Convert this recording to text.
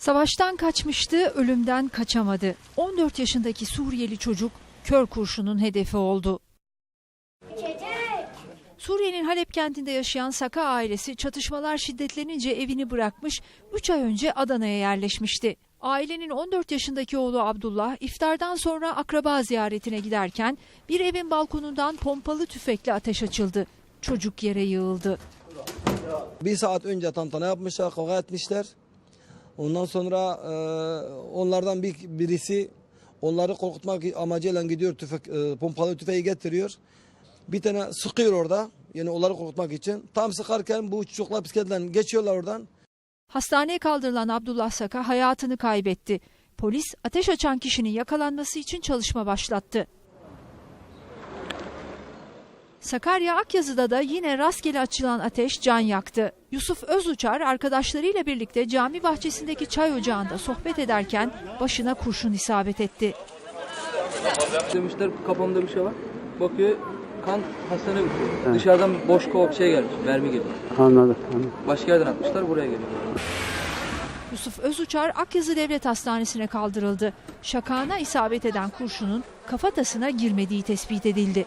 Savaştan kaçmıştı, ölümden kaçamadı. 14 yaşındaki Suriyeli çocuk kör kurşunun hedefi oldu. Suriye'nin Halep kentinde yaşayan Saka ailesi çatışmalar şiddetlenince evini bırakmış, 3 ay önce Adana'ya yerleşmişti. Ailenin 14 yaşındaki oğlu Abdullah iftardan sonra akraba ziyaretine giderken bir evin balkonundan pompalı tüfekle ateş açıldı. Çocuk yere yığıldı. Bir saat önce tantana yapmışlar, kavga etmişler. Ondan sonra e, onlardan bir, birisi onları korkutmak amacıyla gidiyor tüfek, e, pompalı tüfeği getiriyor. Bir tane sıkıyor orada. Yani onları korkutmak için. Tam sıkarken bu çocuklar bisikletten geçiyorlar oradan. Hastaneye kaldırılan Abdullah Saka hayatını kaybetti. Polis ateş açan kişinin yakalanması için çalışma başlattı. Sakarya Akyazı'da da yine rastgele açılan ateş can yaktı. Yusuf Özuçar arkadaşlarıyla birlikte cami bahçesindeki çay ocağında sohbet ederken başına kurşun isabet etti. Demişler kafamda bir şey var. Bakıyor kan hastane bitiyor. Dışarıdan boş kova şey gelmiş, mermi geliyor. Anladım. anladım. Başka yerden atmışlar buraya geliyor. Yusuf Özuçar Akyazı Devlet Hastanesi'ne kaldırıldı. Şakağına isabet eden kurşunun kafatasına girmediği tespit edildi.